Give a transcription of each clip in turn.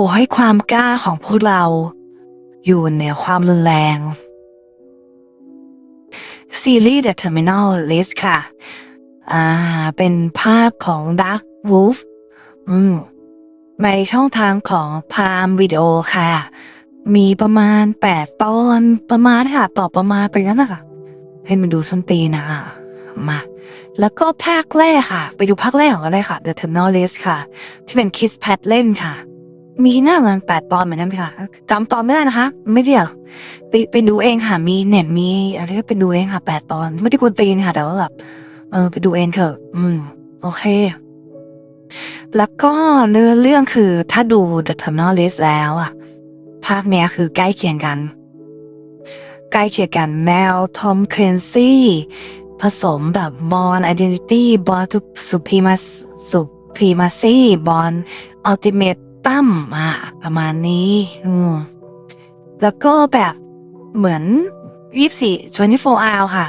ขอให้ความกล้าของพวกเรา อยู่เหนือความรุนแรง ซีรีส์ The Terminal List ค่ะ อ่า เป็นภาพของ Dark Wolf อืมในช่องทางของพามวิดีโอค่ะ มีประมาณแปดตอนประมาณค่ะ ต่อประมาณไปงั้นนะคะให้มันดูส้นตีนะมา แล้วก็ภาคแรกค่ะ ไปดูภาคแรกของอะไรค่ะ The Terminal List ค่ะ ที่เป็น Kiss Pat เล่นค่ะ มีหน้าประมันแปดตอนเหมือนกันค่ะจำตอนไม่ได้นะคะ ไม่เรียกไปไปดูเองค่ะ มีเน็ตมีอะไรก็ไปดูเองค่ะแปดตอน ไม่ได้กวนตีนค่ะ แต่ว่าแบบเออไปดูเองเถอะ อืม โอเค แล้วก็เนื้อเรื่องคือถ้าดู The Terminal List แล้วอะภาคเนี้ยคือใกล้เคียงกัน ใกล้เคียงกันแมวทอมเคนซี่ผสมแบบบอล identity บอลสุพีมาสุพีมาซี่บอลอัลติเม ตัมอะประมาณนี้อืมแล้วก็แบบเหมือน24 24 hour ค่ะ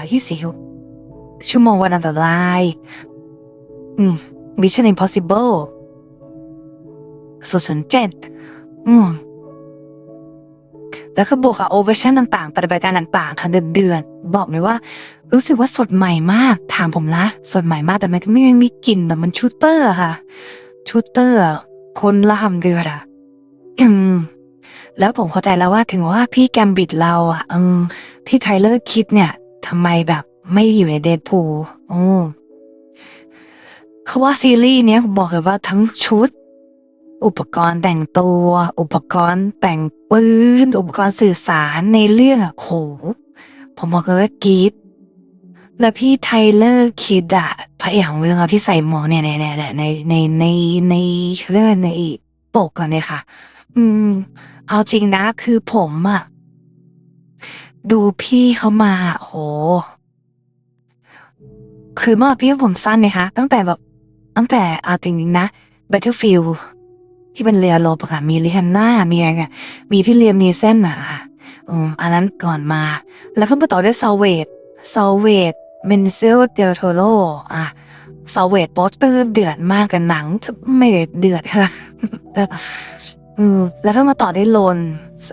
24ชั่วโมงวันอันตรายอืม Mission Impossible ศูนย์ศูนเจ็ดอืมแล้วก็บวกกับโอเวอร์ชั่นต่างๆ ปฏิบัติการต่างๆค่ะเดือนๆบอกเลยว่า รู้สึกว่าสดใหม่มาก ถามผมนะ สดใหม่มากแต่มันไม่มีกลิ่นแบบมันชูเตอร์ค่ะชูเตอร์ คนละทำเดือดอะอืม แล้วผมเข้าใจแล้วว่าถึงว่าพี่แกมบิดเราอะเออพี่ไทเลอร์คิดเนี่ยทำไมแบบไม่อยู่ในเดดพูลอืมเขาว่าซีรีส์เนี้ยผมบอกเลยว่าทั้งชุด อุปกรณ์แต่งตัว อุปกรณ์แต่งปืน อุปกรณ์สื่อสารในเรื่องอะโหผมบอกเลยว่ากรีด แล้วพี่ไทเลอร์คิดอะพระเอกของเรื่องอะที่ใส่หมวกเนี่ยในในในในในในเขาเรียกว่าในปกก่อนเลยค่ะ อืม เอาจริงนะคือผมอะดูพี่เขามาโห คือเมื่อพี่ผมสั้นไหมคะ ตั้งแต่แบบ ตั้งแต่เอาจริงๆนะ Battlefield ที่เป็นเรือรบอะค่ะ มีลิฮันน่ามีอะไรอะมีพี่เลียมนีเซนอะค่ะอืมอันนั้นก่อนมา แล้วก็มาต่อด้วยซาเวตซาเวต เมนซิลเดลโทโรอะซเวตบอสเปอร์เดือดมากกับหนังไม่ได้เดือดค่ะแล้วก็มาต่อได้โลน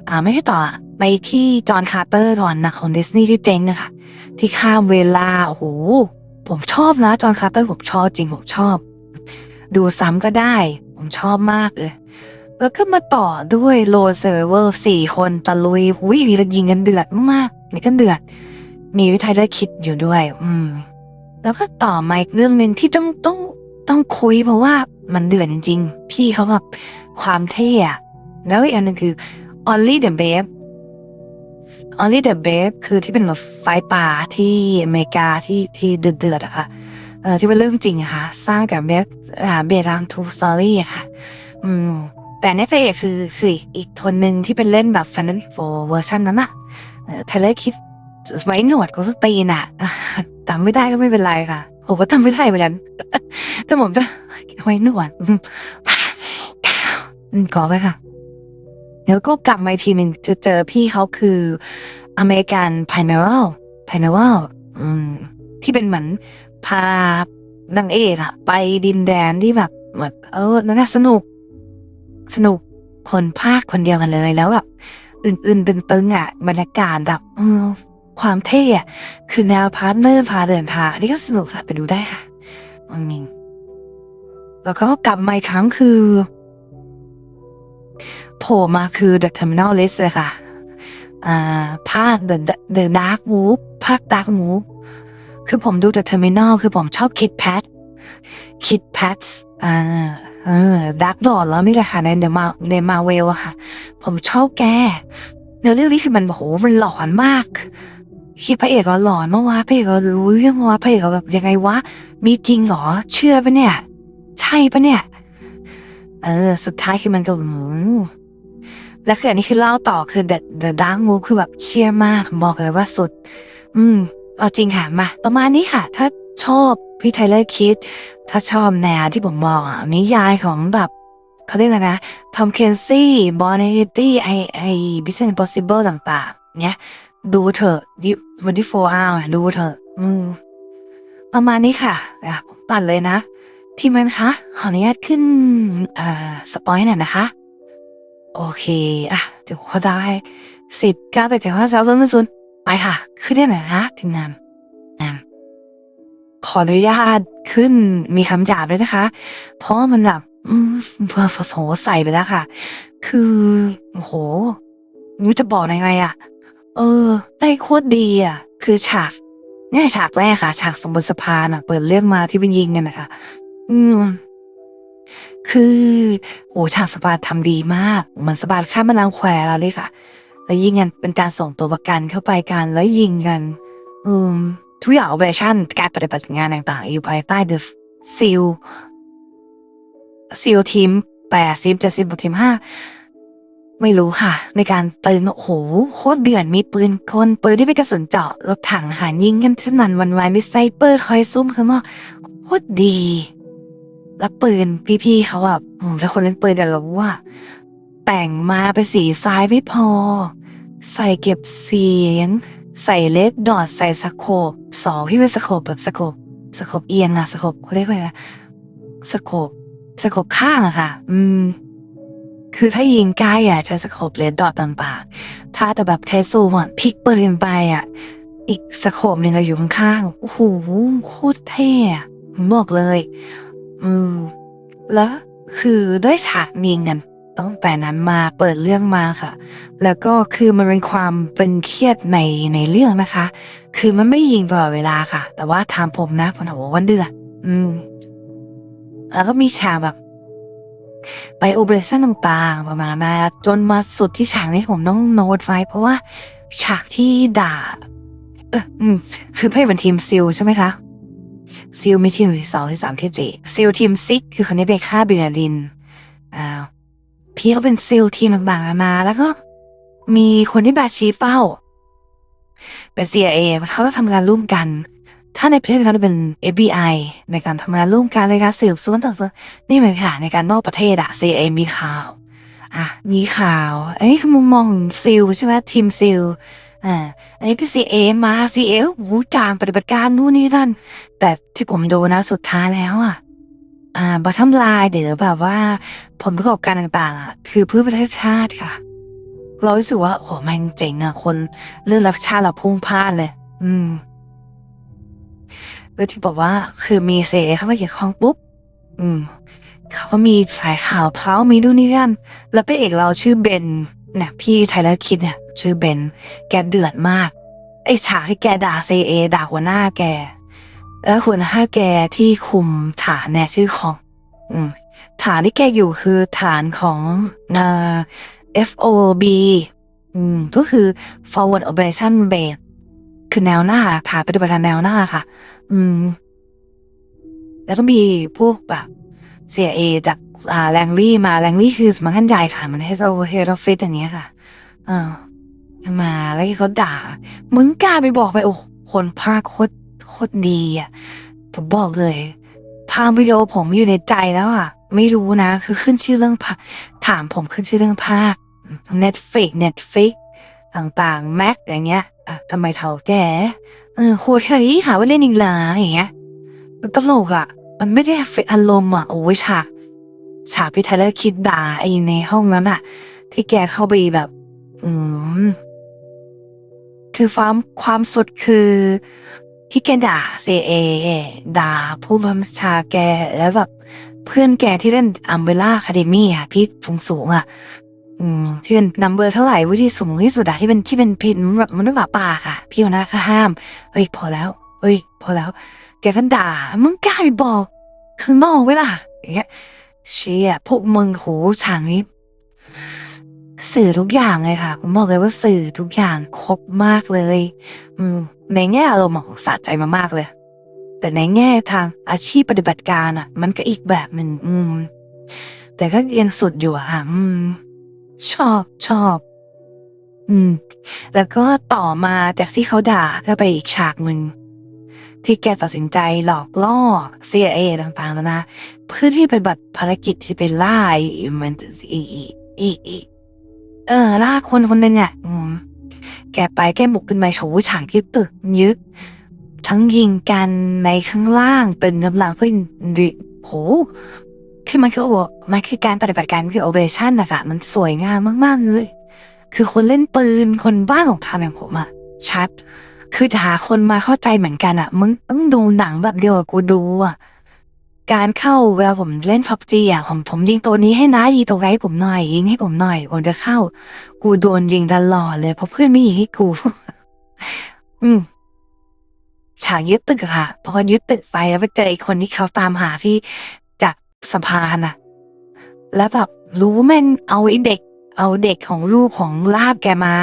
อ่าไม่ใช่ต่อ ไปที่จอห์นคาร์เปอร์ก่อนหนักของดิสนีย์ที่เจ๊งนะคะ ที่ข้ามเวลา โอ้โห ผมชอบนะจอห์นคาร์เปอร์ผมชอบจริงผมชอบ ดูซ้ำก็ได้ ผมชอบมากเลย แล้วก็มาต่อด้วยโลเซเวอร์สี่คนตะลุยหุยมีระยิงกันเดือดมากนี่ก็เดือด มีวิธีได้คิดอยู่ด้วย อืม แล้วก็ต่อมาอีกเรื่องหนึ่งที่ต้องต้องต้องคุยเพราะว่ามันเดือดจริง พี่เขาแบบความเท่อะแล้วอีกอันหนึงคือ Only the Babe Only the Babe คือที่เป็นแบบไฟป่าที่อเมริกาที่ที่เดือดๆอะค่ะเออที่เป็นเรื่องจริงอะค่ะ สร้างกับเบสเบรังทูสตอรี่อะค่ะ อืม แต่ในพระเอกคือคืออีกคนหนึ่งที่เป็นเล่นแบบแฟนนันโฟเวอร์ชันนั้นอะเทเลคิด ไว้หนวดก็สตีนอะจำไม่ได้ก็ไม่เป็นไรค่ะผมก็จำไม่ได้เหมือนกันแต่ผมจะไว้หนวดอืมอืมก่อไปค่ะแล้วก็กลับมาอีกทีหนึ่งจะเจอพี่เขาคืออเมริกันไพเนอรัลไพเนอรัลอืมที่เป็นเหมือนพานางเอกอะไปดินแดนที่แบบแบบเออนั่นสนุก สนุกคนภาคคนเดียวกันเลยแล้วแบบอื่นๆตึงๆอะบรรยากาศแบบ ความเท่คือแนวพาร์ทเนอร์พาเดินพาอันนี้ก็สนุกค่ะไปดูได้ค่ะอืมแล้วก็กลับมาอีกครั้งคือโผล่มาคือ The Terminal List เลยค่ะอ่าภาค The The Dark Move ภาค Dark Move คือผมดู The Terminal คือผมชอบ Kid Pat Kid Pats อ่าเออ Dark d o แล้วไม่เลยค่ะใน The Ma ใน Marvel อะค่ะ ผมชอบแกเนื้อเรื่องนี้คือมันโหมันหลอนมาก คิดพระเอกก็หลอนเมื่อวานพระเอกก็รู้เรื่องเมื่อวานพระเอกก็แบบยังไงวะ มีจริงเหรอ เชื่อปะเนี่ย ใช่ปะเนี่ย เออ สุดท้ายคือมันก็หืมและคืออันนี้คือเล่าต่อคือ The The Dark Move คือแบบเชียร์มากบอกเลยว่าสุด อืม เอาจริงค่ะมา ประมาณนี้ค่ะ ถ้าชอบพี่ไทเลอร์คิด ถ้าชอบแนวที่ผมบอกอะนิยายของแบบเขาเรียกอะไรนะทอมเคนซี่บอนเนตี้ไอไอบิสเนส possible ต่างๆ เนี้ย ดูเถอะวันที่โฟร์าวดูเถอะ อืม ประมาณนี้ค่ะอะผมตัดเลยนะ ทีมงานคะ ขออนุญาตขึ้นอ่าสปอยหน่อยนะคะ โอเค อะ เดี๋ยวเขาได้สิบเก้าแต่เจ็ดห้าสามสองหนึ่งศูนย์ไปค่ะ ขึ้นได้ไหนคะทีมงานอะขออนุญาตขึ้นมีคำหยาบด้วยนะคะ เพราะมันแบบอืมเพอโหใส่ไปแล้วค่ะ คือโหไม่จะบอกยังไงอะ เออ ได้โคตรดีอะ คือฉากเนี่ยฉากแรกค่ะ ฉากสมบนสะพานอะเปิดเรื่องมาที่เป็นยิงกันนะคะ อืม คือโอ้ฉากสะพานทำดีมากเหมือนสะพานข้ามแม่น้ำแควเราเลยค่ะ แล้วยิงกันเป็นการส่งตัวประกันเข้าไปกันแล้วยิงกัน อืมทุกอย่างเวอร์ชันการปฏิบัติงานต่างๆ อยู่ภายใต้ The Seal Seal ทีมแปดสิบเจ็ดสิบบวกทีมห้า ไม่รู้ค่ะ ในการปืนโอ้โหโคตรเดือดมีปืนคนปืนที่เป็นกระสุนเจาะรถถังหารยิงกันสนั่นวันไหวมีไซเปอร์คอยซุ่มคือว่าโคตรดี แล้วปืนพี่ๆเขาแบบแล้วคนเล่นปืนเดี๋ยวเราว่า แต่งมาเป็นสีทรายไม่พอ ใส่เก็บเสียง ใส่เลดดอทใส่สโคปสองที่เป็นสโคปแบบสโคปสโคปเอียงอะสโคปเขาเรียกว่าอะไรสโคปสโคปข้างอะค่ะ อืม คือถ้ายิงใกล้อะใช้สโคปเลดดอทต่างๆถ้าแต่แบบเทสูมอะพลิกปืนไปอะอีกสโคปหนึ่งเราอยู่ข้างๆโอ้โหโคตรเท่อะผมบอกเลย อืมแล้วคือด้วยฉากมีเงินต้องแต่นั้นมาเปิดเรื่องมาค่ะ แล้วก็คือมันเป็นความเป็นเครียดในในเรื่องนะคะ คือมันไม่ยิงตลอดเวลาค่ะ แต่ว่าถามผมนะผมถามว่าวันเดือดอืมแล้วก็มีฉากแบบ ไปโอเปอเรชั่นต่างๆ ประมาณมาจนมาสุดที่ฉากนี้ผมต้องโน้ตไว้เพราะว่าฉากที่ด่า เอออืมคือเพื่อนเป็นทีมซิลใช่ไหมคะซิลมีทีมที่สองที่สามที่สี่ซิลทีมซิกคือคนนี้ไปฆ่าบินาดินอ้าวพี่เขาเป็นซิลทีมต่างๆมา แล้วก็มีคนที่บาชีเป้าเป็น CIA เขาจะทำงานร่วมกัน ถ้าในประเทศเขาจะเป็น FBI ในการทำงานร่วมกันในการสืบสวนต่างๆนี่เหมือนค่ะในการนอกประเทศอะ CIA มีข่าวอะมีข่าวไอ้คือมุมมองของซิลใช่ไหมทีมซิลอ่าอันนี้เป็น CIA มา CIA หูการปฏิบัติการนู่นนี่นั่น แต่ที่ผมดูนะสุดท้ายแล้วอะอ่าบัตทำลายเดี๋ยวแบบว่า ผลประกอบการต่างๆอะคือเพื่อประเทศชาติค่ะ เรารู้สึกว่าโอ้แม่งเจ๋งอะคนเรื่องรักชาติเราพุ่งพลาดเลย อืม แล้วที่บอกว่าคือมีเซเข้ามาเกี่ยวข้องปุ๊บ อืม เขาก็มีสายข่าวเพรามีดูนี่กันแล้วพระเอกเราชื่อเบนเนี่ยพี่ไทเลอร์คิดเนี่ย ชื่อเบน แกเดือดมาก ไอ้ฉากที่แกด่าเซเอด่าหัวหน้าแก แล้วหัวหน้าแกที่คุมฐานเนี่ยชื่อของ อืม ฐานที่แกอยู่คือฐานของเอ่อ FOB อืมก็คือ forward operation base คือแนวหน้าฐานปฏิบัติการแนวหน้าค่ะ อืม แล้วก็มีพวกแบบ CIA จากอ่าแรงลี่มาแรงลี่คือสำนักงานใหญ่ค่ะ มัน head of head office อย่างเงี้ยค่ะ เออมาแล้วเขาด่า มึงกล้าไปบอกไปโอ้คนภาคโคตรโคตรดีอะผมบอกเลยภาพวิดีโอผมอยู่ในใจแล้วอะ ไม่รู้นะ คือขึ้นชื่อเรื่องภาถามผมขึ้นชื่อเรื่องภาค Netflix Netflix ต่างๆ Mac อย่างเงี้ย อะทำไมเท่าแกเออโคตรแค่นี้หาว่าเล่นอีกเหรออย่างเงี้ยมันตลกอะ มันไม่ได้เฟอารมณ์อะโอ้ยฉากฉากพี่ไทเลอร์คิดด่าไอ้ในห้องนั้นอะ ที่แกเข้าไปแบบ อืมคือความความสุดคือที่แกด่าเซเอด่าผู้บัญชาแกแล้วแบบเพื่อนแกที่เล่นอัมเบล่าคาเดมี่อะพี่สูงสูงอะ อืมที่เป็นนัมเบอร์เท่าไหร่วิธีสูงที่สุดอะที่เป็นที่เป็นพินแบบมนุษย์หมาป่าค่ะ พี่หัวหน้าก็ห้ามเฮ้ยพอแล้วเฮ้ยพอแล้วแกก็ด่ามึงกล้าไปบอกข้างนอกไว้ล่ะอย่างเงี้ยเชี่ยพวกมึงโหฉากนี้สื่อทุกอย่างเลยค่ะ ผมบอกเลยว่าสื่อทุกอย่างครบมากเลยอืมในแง่อารมณ์ของสะใจมามากเลย แต่ในแง่ทางอาชีพปฏิบัติการอะ มันก็อีกแบบหนึ่งอืม แต่ก็ยังสุดอยู่อะค่ะ อืม ชอบชอบ อืม แล้วก็ต่อมาจากที่เขาด่าก็ไปอีกฉากหนึ่งที่แกตัดสินใจหลอกล่อ CIA ต่างๆแล้วนะ เพื่อที่ไปบัตรภารกิจที่ไปล่าไอ้มันอีอีอีเออล่าคนคนนึงอะอืมแกไปแกหมกขึ้นมาโฉวฉางที่ตึกยึดทั้งยิงกันในข้างล่างเป็นกำลังเพื่อนดิโห คือมันคือโอมันคือการปฏิบัติการคือโอเปอเรชั่นนะคะมันสวยงามมากๆเลยคือคนเล่นปืนคนบ้าของทำอย่างผมอะชัด คือจะหาคนมาเข้าใจเหมือนกันอะมึงต้องดูหนังแบบเดียวกับกูดูอะการเข้าเวลาผมเล่นพับจีอะผมผมยิงตัวนี้ให้นะยิงตัวไกผมหน่อยยิงให้ผมหน่อยผมจะเข้า กูโดนยิงตลอดเลยเพราะเพื่อนไม่ยิงให้กู อืมฉากยึดตึกอะค่ะพอยึดตึกไปแล้วไปเจอไอ้คนที่เขาตามหาที่ สะพานอะแล้วแบบรู้แม่งเอาไอ้เด็ก เอาเด็กของลูกของลาบแกมา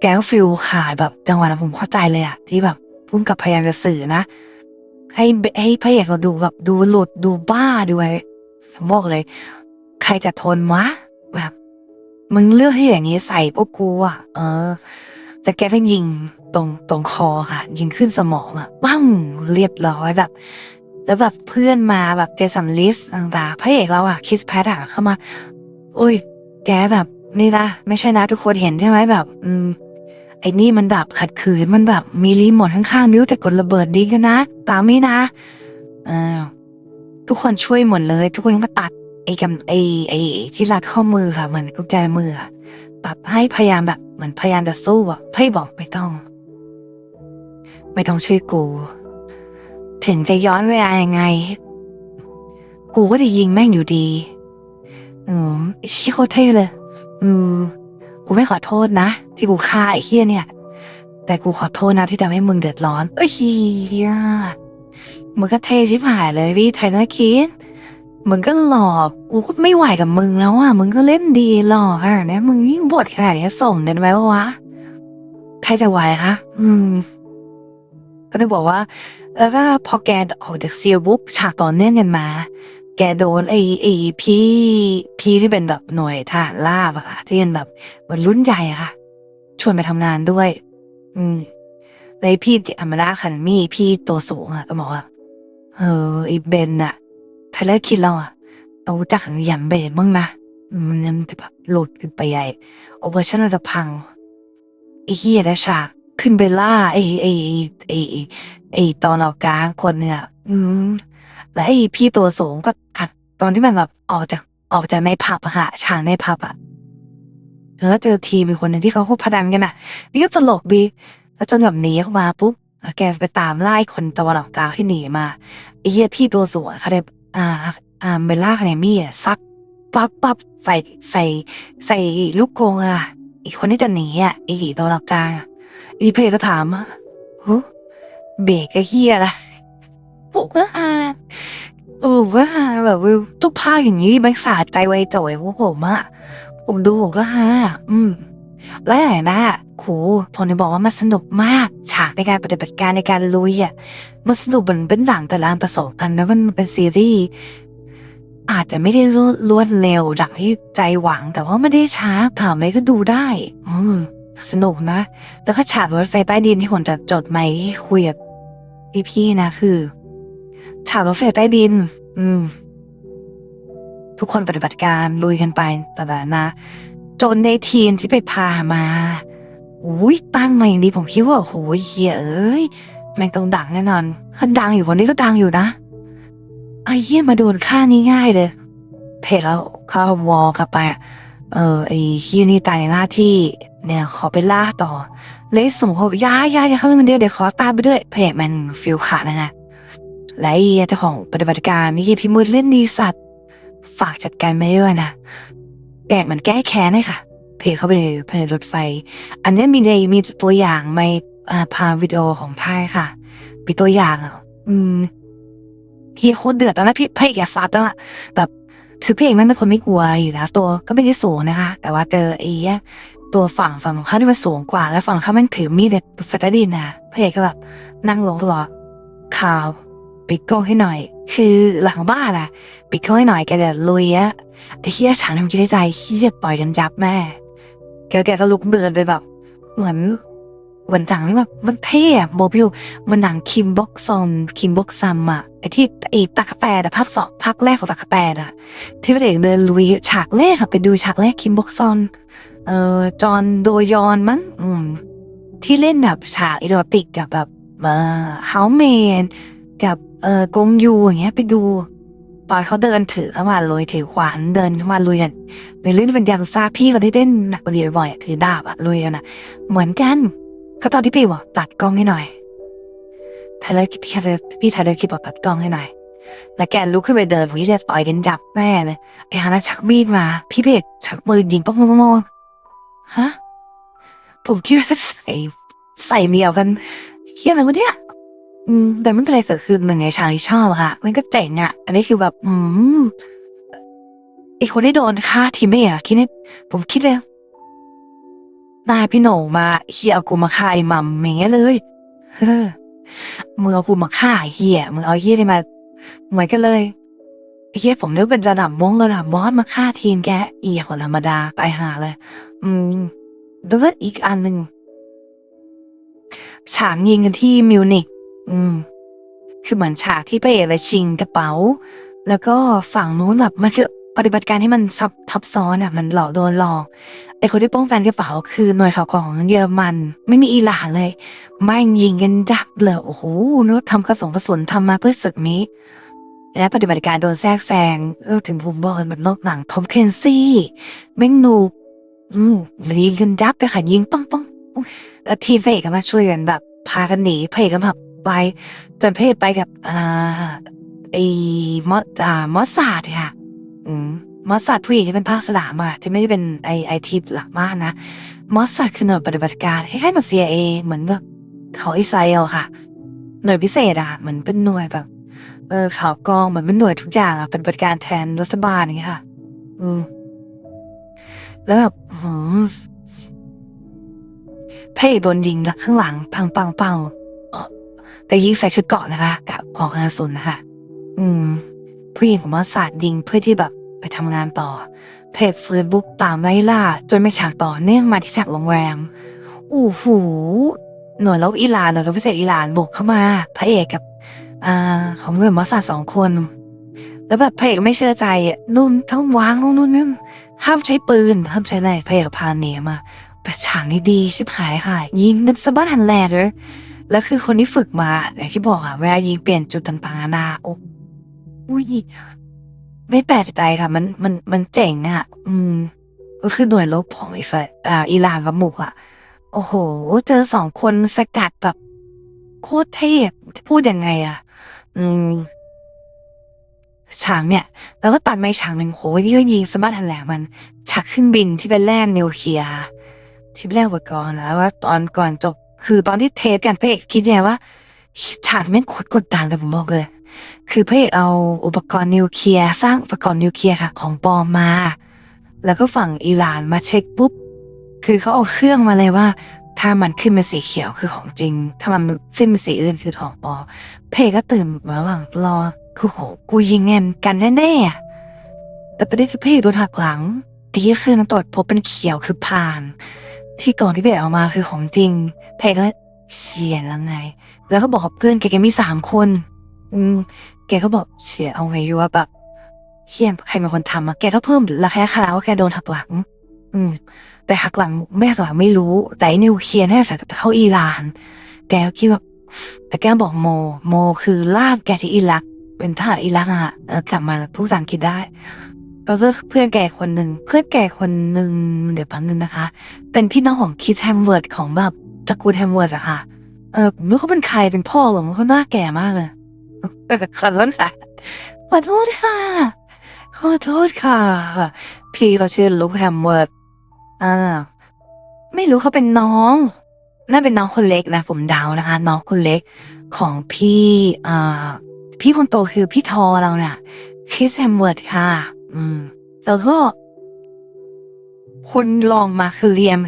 แกฟิลขายแบบ จังหวะนั้นผมเข้าใจเลยอะที่แบบพุ่มกับพยายามจะสื่อนะ ให้ให้พระเอกเราดูแบบดูหลุดดูบ้าด้วยผมบอกเลย ใครจะทนวะแบบมึงเลือกให้อย่างนี้ใส่พวกกูอะเออ แต่แกก็ยิงตรงตรงคอค่ะ ยิงขึ้นสมองอะปั้งเรียบร้อยแบบ แล้วแบบเพื่อนมาแบบเจสันลิสต่างๆพระเอกเราอะคิสแพทอะเข้ามาโอ้ยแกแบบนี่นะไม่ใช่นะทุกคนเห็นใช่ไหมแบบ อืมไอ้นี่มันดับขัดขืนมันแบบมีรีโมทข้างๆนิ้วแต่กดระเบิดดีกันนะ ตามนี้นะอ้าทุกคนช่วยหมดเลย ทุกคนก็ตัดไอ้กำไอ้ไอ้ที่รัดข้อมือค่ะเหมือนกุญแจมือปรับให้พยายามแบบเหมือนพยายามจะสู้อะพี่บอกไม่ต้อง ไม่ต้องช่วยกู ถึงจะย้อนเวลายังไง กูก็จะยิงแม่งอยู่ดีอืมชิโคตรเท่เลย อืมกูไม่ขอโทษนะ ที่กูฆ่าไอ้เฮียเนี่ย แต่กูขอโทษนะที่ทำให้มึงเดือดร้อน เอ้ยเฮียมึงก็เท่ชิบหายเลยพี่ไทยนะคิดมึงก็หลอกกูก็ไม่ไหวกับมึงแล้วอะ มึงก็เล่นดีหลอกขนาดนี้มึงยิ่งบทขนาดนี้ส่งเดินไว้วะ ใครจะไหวคะ อืม ก็ได้บอกว่า แล้วก็พอแกออกจากเซียบุ๊บฉากต่อเนื่องกันมา แกโดนไอ้ไอ้พี่พี่ที่เป็นแบบหน่วยทหารลาบอะค่ะที่เป็นแบบมันรุ่นใหญ่อะค่ะ ชวนไปทำงานด้วย อืมในพี่อมราคันมี่พี่ตัวสูงอะก็บอกว่าเออไอ้เบนอะไทเลอร์คิดเราอะเรารู้จักหยันเบนบ้างนะมันจะแบบหลุดขึ้นไปใหญ่โอเปอเรชั่นเราจะพังไอ้เฮียนะฉาก ขึ้นไปล่าไอ้ไอ้ไอ้ไอ้ไอ้ตอนออกกลางคนเนี่ย อืมและไอ้พี่ตัวสูงก็ขัดตอนที่มันแบบออกจากออกจากในผับอะค่ะฉากในผับอะแล้วเจอทีมีคนหนึ่งที่เขาคู่พนันกันอะนี่ก็ตลกดีแล้วจนแบบหนีเข้ามาปุ๊บแกไปตามไล่คนตะวันออกกลางที่หนีมาไอ้เหี้ยพี่ตัวสูงเขาได้อ่าอ่าเบลล่าคาเนมี่อะซักปั๊บปั๊บใส่ใส่ใส่ลูกโกงอะอีกคนที่จะหนีอะไอ้ตะวันออกกลางอะ อีเพก็ถามอะโหเบรกไอ้เหี้ยละผมก็อาโอ้ก็ฮาแบบวิวทุกภาคอย่างนี้แบงสาใจไวจ่อยพวกผมอะผมดูผมก็ฮาอืม และอย่างนั้นอะโหผมจะบอกว่ามันสนุกมาก ฉากในการปฏิบัติการในการลุยอะมันสนุกเหมือนเป็นหนังแต่ละอันผสมกันแล้วมันเป็นซีรีส์อาจจะไม่ได้รวดเร็วดังที่ใจหวัง แต่ว่าไม่ได้ช้าผ่านไหมก็ดูได้ อืม สนุกนะแล้วก็ฉากรถไฟใต้ดินที่ผมจะจดไมค์คุยกับพี่ๆนะคือฉากรถไฟใต้ดิน อืม ทุกคนปฏิบัติการลุยกันไปแต่แบบนะ จนในทีมที่ไปพามาอุ้ยตั้งมาอย่างดีผมคิดว่าโอ้ยเฮียเอ้ยแม่งต้องดังแน่นอนคันดังอยู่คนนี้ก็ดังอยู่นะไอ้เหี้ยมาโดนฆ่านี่ง่ายเลย เพจแล้วเข้าวอลกลับไป เออไอ้เฮียนี่ตายในหน้าที่ เนี่ยขอไปล่าต่อ เลยสมมติย้ายย้ายาเข้าไปคนเดียวเดี๋ยวขอตามไปด้วยเพจมันฟิลขาดนะนะและไอ้เจ้าของปฏิบัติการนี่พี่มืดเล่นดีสัตว์ ฝากจัดการไม่ด้วยนะแกมันแก้แค้นเลยค่ะ เพจเข้าไปในภายในรถไฟ อันนี้มีในมีตัวอย่างในอ่าพาวิดีโอของไทยค่ะมีตัวอย่างอะอืมพี่โคตรเดือดแล้นะพี่พระเอกอย่าซัดแล้วอะแบบคือพระเอกมันเป็นคนไม่กลัวอยู่แล้วตัวก็ไม่ได้สูงนะคะ แต่ว่าเจอไอ้ ตัวฝั่งฝั่งของเขาที่มันสูงกว่า แล้วฝั่งเขามันถือมีดเนี่ยเฟตดินนะพระเอกก็แบบนั่งลงตลอดข่าวปิดกล้องให้หน่อย คือหลังบ้านอะปิดกล้องให้หน่อยแกจะลุยอะแต่เฮียฉันทำใจในใจที่จะปล่อยจำจับแม่แกแกก็ลุกเดินไปแบบ เหมือนวันจังนี่แบบมันเท่อะโมบิลมันหนังคิมบ็อกซอนคิมบ็อกซัมอะไอที่ไอตากาแฟอะภาคสองภาคแรกของตากาแฟอะที่พระเอกเดินลุยฉากแรกค่ะไปดูฉากแรกคิมบ็อกซอน เอ่อจอห์นโดยอนมั้งอืมที่เล่นแบบฉากอีโรติกกับแบบเอ่อเฮาเมนกับเอ่อกงยูอย่างเงี้ยไปดูตอนเขาเดินถือเข้ามาลุยถือขวานเดินเข้ามาลุยกันเป็นเรื่องเป็นยากุซ่าพี่เขาได้เล่นหนักกว่าเดียวบ่อยถือดาบอะลุยกันอะเหมือนกันเขาตอนที่พี่บอกตัดกล้องให้หน่อยไทเลอร์พี่ไทเลอร์พี่ไทเลอร์คิดบอกตัดกล้องให้หน่อยแล้วแกลุกขึ้นไปเดินผมจะต่อยกันจับแม่เลยไอ้ฮานะชักมีดมา พี่เพกชักปืนยิงป๊อกป๊อกป๊อกป๊อก ฮะ ผมคิดว่าใส่ใส่เมียวกันเฮียอะไรวะเนี่ย อืม แต่ไม่เป็นไรเกิดขึ้นหนึ่งในฉากที่ชอบอะค่ะ มันก็เจ๋งอะอันนี้คือแบบ อืมไอคนที่โดนฆ่าทีไม่อะคิดในผมคิดเลยนายพี่โหน่งมาเฮียเอากูมาฆ่าไอ้มัมอย่างเงี้ยเลยเฮ้อมึงเอากูมาฆ่าเฮียมึงเอาเฮียนี่มาเหมือนกันเลยเฮียผมนึกเป็นระดับมงระดับบอสมาฆ่าทีมแกอีคนธรรมดาไปหาเลย อืมแล้วก็อีกอันหนึ่งฉากยิงกันที่มิวนิกอืม คือเหมือนฉากที่พระเอกเลยชิงกระเป๋า แล้วก็ฝั่งนู้นแบบมันคือปฏิบัติการที่มันซับทับซ้อนอะ มันหลอกโดนหลอกไอ้คนที่ป้องกันกระเป๋าคือหน่วยข่าวกรองของเยอรมัน ไม่มีอิหร่านเลยไม่ยิงกันดับเลยโอ้โหนึกทำกระสงกระสุนทำมาเพื่อศึกนี้ และปฏิบัติการโดนแทรกแซงเออถึงผมบอกกันแบบนอกหนังทอมเคนซี่แม่งนู อืมยิงกันดับไปค่ะยิงปังปังแล้วทีมพระเอกก็มาช่วยกันแบบ พากันหนีพระเอกก็แบบไป จนพระเอกไปกับอ่าไอ้มอสอ่ามอสซาดค่ะ อืมมอสซาดผู้หญิงที่เป็นภาคสนามอะที่ไม่ได้เป็นไอไอทีหลักมากนะมอสซาดคือหน่วยปฏิบัติการคล้ายๆเหมือน CIA เหมือนแบบเของอิสราเอลค่ะ หน่วยพิเศษอะเหมือนเป็นหน่วยแบบ เออข่าวกองเหมือนเป็นหน่วยทุกอย่างอะเป็นปฏิบัติการแทนรัฐบาลอย่างเงี้ยค่ะ อืม แล้วแบบหืมพระเอกโดนยิงจากข้างหลัง พังปังเป่าแต่ยิงใส่ชุดเกาะนะคะกับของกระสุนนะคะอืม ผู้หญิงของมอสซาดยิงเพื่อที่แบบไปทำงานต่อ เพจฟื้นบุกตามไล่ล่า จนไม่ฉากต่อเนื่องมาที่ฉากโรงแรมอู้หูหน่วยรบอิหร่านหน่วยรบพิเศษอิหร่านบุกเข้ามา พระเอกกับอ่าของหน่วยมอสซาดสองคน แล้วแบบพระเอกไม่เชื่อใจนู่นต้องวางนู่นนู่นนี่ ห้ามใช้ปืน ห้ามใช้อะไรพระเอพาเนียมาแต่ฉากนี้ดีชิบหายค่ะ ยิงกันสะบัดหันแลเลยแล้วคือคนที่ฝึกมาอย่างที่บอกอะเวลายิงเปลี่ยนจุดต่างๆนานาโอ้อุ้ยไม่แปลกใจค่ะ มันมันมันเจ๋งอะอืมก็คือหน่วยรบของอิสราอ่าอิหร่านกับหมุกอะโอ้โห เจอสองคนสกัดแบบโคตรเทพพูดยังไงอะอืม ฉากเนี่ยแล้วก็ตัดไม่ฉากหนึ่งโหนี่ก็ยิงสมาร์ทแถลงมันฉากขึ้นบินที่เป็นแล่นนิวเคลียร์ที่เป็นแล่อุปกรณ์แล้วว่าตอนก่อนจบ คือตอนที่เทสกันพระเอกคิดไงว่าฉากแม่งโคตรกดดันเลยผมบอกเลย คือพระเอกเอาอุปกรณ์นิวเคลียร์สร้างอุปกรณ์นิวเคลียร์ค่ะ ของปอมมา แล้วก็ฝั่งอิหร่านมาเช็คปุ๊บคือเขาเอาเครื่องมาเลยว่า ถ้ามันขึ้นเป็นสีเขียวคือของจริง ถ้ามันขึ้นเป็นสีอื่นคือของปลอมเพก็ตื่นมาหวังรอ คือโหกูยิงเงินกันแน่ๆอะแต่ประเด็นคือเพโดนหักหลังตีก็คือน้ำตรวจพบเป็นเขียวคือผ่าน ที่ก่อนที่เพเอามาคือของจริงเพก็เฉียนแล้วไง แล้วเขาบอกกับเพื่อนแกแกมีสามคน อืมแกก็บอกเฉียเอาไงอยู่ว่าแบบเฮียใครเป็นคนทำอะแกก็เพิ่มราคาคาราว่าแกโดนหักหลัง อืม แต่หักหลังแม่หักหลังไม่รู้ แต่นิวเคลียร์แน่แต่เข้าอิหร่าน แกก็คิดว่าแต่แกบอกโม โมคือลาบแกที่อิรัก เป็นทหารอิรักอะกลับมาพูดภาษาอังกฤษได้แล้วก็เพื่อนแก่คนหนึ่งเพื่อนแก่คนหนึ่งเดี๋ยวแป๊บนึงนะคะ เป็นพี่น้องของคิดแฮมเวิร์ดของแบบตระกูลแฮมเวิร์ดอะค่ะ เออไม่รู้เขาเป็นใครเป็นพ่อหรือเขาหน้าแก่มากเลยเออขอโทษค่ะขอโทษค่ะขอโทษค่ะ พี่เขาชื่อลูกแฮมเวิร์ดอ่าไม่รู้เขาเป็นน้องน่าเป็นน้องคนเล็กนะ ผมเดานะคะ น้องคนเล็กของพี่อ่า พี่คนโตคือพี่ทอเราเนี่ยคริสแฮมเวิร์ดค่ะ อืมแล้วก็คนลองมาคือเลียม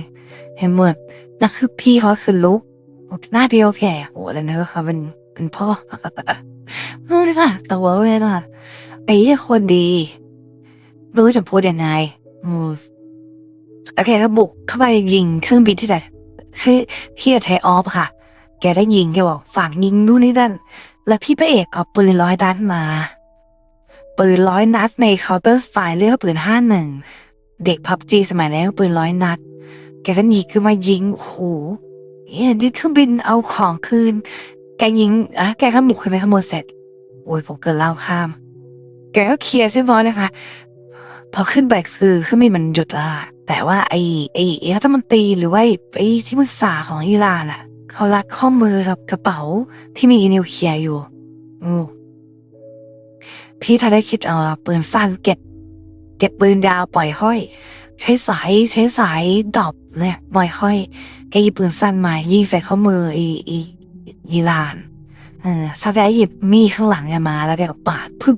แฮมเวิร์ดนั่นคือพี่เขาคือลูกหน้าพี่โอเคโอ้แล้วนะค่ะเป็นเป็นพ่อนู่นค่ะแต่ว่าเว้ยะไอ้ยคนดี รู้จะพูดยังไงโอเคก็บุกเข้าไปยิงเครื่องบินที่ไหนคือที่จะเทออฟค่ะ แกได้ยิงแกบอกฝากยิงนู่นนี่นั่น แล้วพี่พระเอกเอาปืนร้อยนัดมา ปืนร้อยนัดในเคาน์เตอร์สไตล์เรียกว่าปืนห้าหนึ่ง เด็กพับจีสมัยแล้วปืนร้อยนัด แกก็ยิงขึ้นมายิงโอ้โหเอ๊ะดิเครื่องบินเอาของคืน แกยิงอะแกก็บุกขึ้นไปขโมยเสร็จ โอ้ยผมเกินเล่าข้าม แกก็เคลียร์เรียบร้อนะคะ พอขึ้นไปคือขึ้นไม่มันหยุดละแต่ว่าไอ้ไอ้ไอ้รัฐมนตรีหรือว่าไอ้ที่ปรึกษาของอิหร่านอะ เขารัดข้อมือกับกระเป๋าที่มีนิวเคลียร์อยู่อพี่ถ้าได้คิดเอาปืนสั้นเก็บ เก็บปืนดาวปล่อยห้อย ใช้สายใช้สายดอบเนี่ยปล่อยห้อยแกหยิบปืนสั้นมายิงใส่ข้อมืออ้ไอ้อิหร่านเออสักแกหยิบมีดข้างหลังแกมาแล้วแกก็ปาดพึบ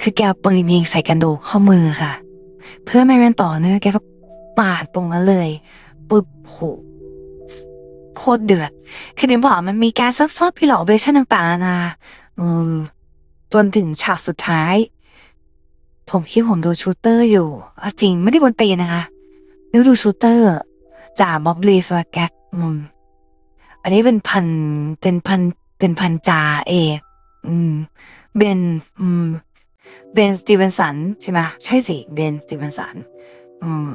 คือแกเอาปืนยิงใส่กันโดข้อมือค่ะ เพื่อไม่ให้มันต่อเนื่องแกก็ปาดตรงนั้นเลยปึ๊บโห โคตรเดือด คือเดี๋ยบอกมันมีการซับซ้อนพี่หลอเบชั่นต่างๆนะเออจนถึงฉากสุดท้าย ผมคิดผมดูชูเตอร์อยู่จริงไม่ได้บนปีนะคะนึกดูชูเตอร์จ่าบ๊อบลีสวาแกกอืมอันนี้เป็นพันเป็นพันเป็นพันจ่าเอกอืมเบนอืมเบนสตีเวนสันใช่ไหมใช่สิเบนสตีเวนสันอืม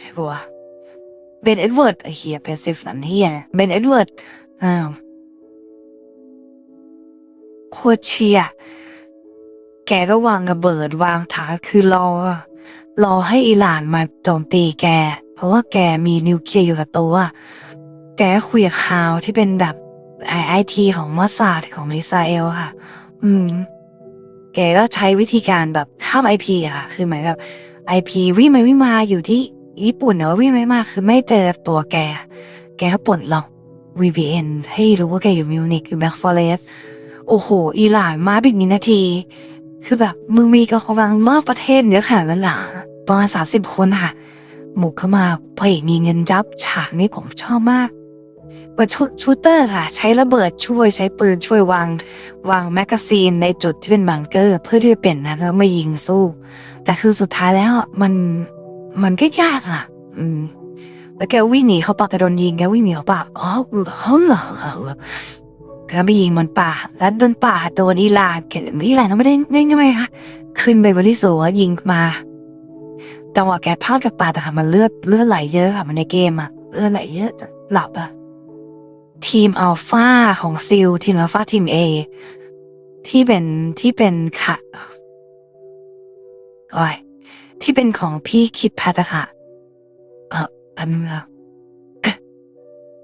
ใช่ปะวะ เบนเอ็ดเวิร์ดเฮียเบนสตีเวนสันเฮียเบนเอ็ดเวิร์ดอ้าวโคเชีย แกก็วางระเบิดวางฐานคือรอรอให้อิหร่านมาโจมตีแก เพราะว่าแกมีนิวเคลียร์อยู่กับตัว แกคุยกับข่าวที่เป็นแบบไอไอทีของมอสซาดของอิสราเอลค่ะ อืม แกก็ใช้วิธีการแบบข้ามไอพีอะค่ะ คือหมายแบบไอพีวิ่งไปวิ่งมาอยู่ที่ ญี่ปุ่นเนะวิ่งไปมากคือไม่เจอตัวแก แกก็ปลดล็อก VPN ให้รู้ว่าแกอยู่มิวนิกอยู่แบ็คฟอร์เรสโอ้โห อีหลานมาบิกนินาที คือแบบมึงมีกำลังมากประเทศเยอะขนาดนั้นหรอประมาณสามสิบคนค่ะ หมุกเข้ามาพระเอกมีเงินรับฉากนี้ผมชอบมากเปิดชูเตอร์ค่ะ ใช้ระเบิดช่วยใช้ปืนช่วยวาง วางแมกกาซีนในจุดที่เป็นบังเกอร์ เพื่อที่จะเปลี่ยนนะแล้วมายิงสู้ แต่คือสุดท้ายแล้วมัน มันก็ยากอะ อืมแล้วแกวิ่งหนีเขาปากแต่โดนยิงแกวิ่งหนีเขาปากอ๋อเขาเหรอแกไปยิงมันป่าแล้วโดนป่าโดนอีลานแกอีลานไม่ได้ง่ายง่ายๆค่ะขึ้นไปบนที่สูงแล้วยิงมาจังหวะแกพลาดจากป่าแต่ค่ะมันเลือดเลือดไหลเยอะค่ะมันในเกมอะเลือดไหลเยอะหลับอะทีมอัลฟาของซิลทีมอัลฟาทีมเอที่เป็นที่เป็นค่ะโอ้ย ที่เป็นของพี่คิดแพทอะค่ะเออแป๊บนึงแล้ว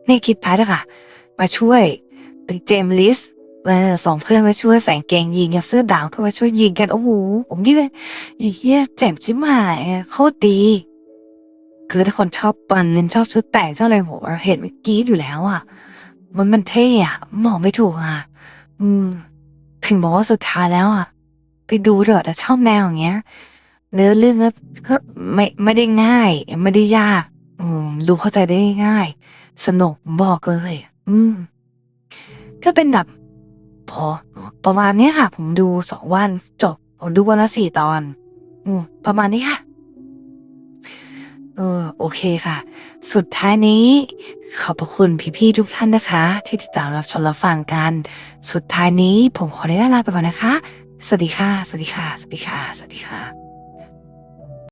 นี่คิดแพทอะค่ะ มาช่วยเป็นเจมลิสเออสองเพื่อนมาช่วยแสงเกงยิงกับเสื้อดาวเข้ามาช่วยยิงกันโอ้โหผมนี่เลยอย่างเงี้ยเจ็บชิบหายโคตรดี คือถ้าคนชอบปันเล่นชอบชุดแต่งชอบอะไรผมเห็นมันกรีดอยู่แล้วอะ มันมันเท่อะมองไม่ถูกอะ อืมถึงบอกว่าสุดท้ายแล้วอะ ไปดูเถอะแต่ชอบแนวอย่างเงี้ย เนื้อเรื่องก็ไม่ไม่ได้ง่าย ไม่ได้ยากอืมดูเข้าใจได้ง่าย สนุกบอกเลย อืม ก็เป็นแบบพอประมาณนี้ค่ะ ผมดูสองวันจบผมดูวันละสี่ตอน อืมประมาณนี้ค่ะ เออ โอเคค่ะ สุดท้ายนี้ ขอบพระคุณพี่ๆทุกท่านนะคะ ที่ติดตามรับชมรับฟังกัน สุดท้ายนี้ผมขอได้ลาไปก่อนนะคะ สวัสดีค่ะ สวัสดีค่ะ สวัสดีค่ะ สวัสดีค่ะ